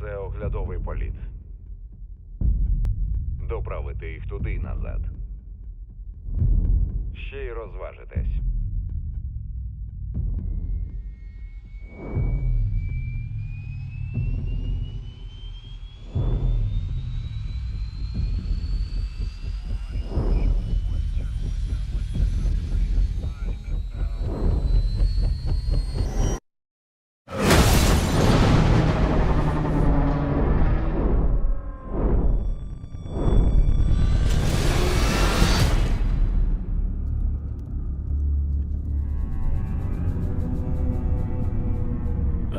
Це оглядовий політ. Доправити їх туди й назад. Ще й розважитесь.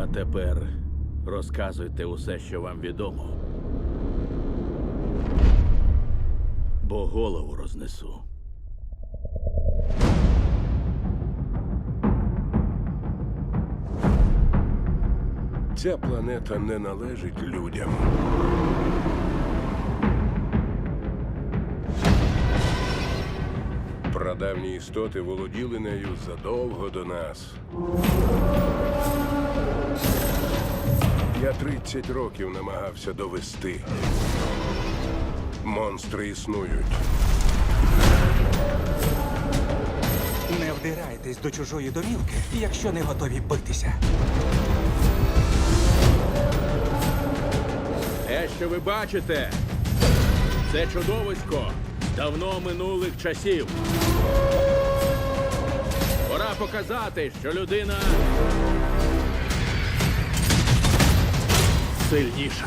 А тепер розказуйте усе, що вам відомо. Бо голову рознесу. Ця планета не належить людям. Прадавні істоти володіли нею задовго до нас. Я 30 років намагався довести. Монстри існують. Не вдирайтесь до чужої домівки, якщо не готові битися. Те, що ви бачите, це чудовисько давно минулих часів. Пора показати, що людина сильніша.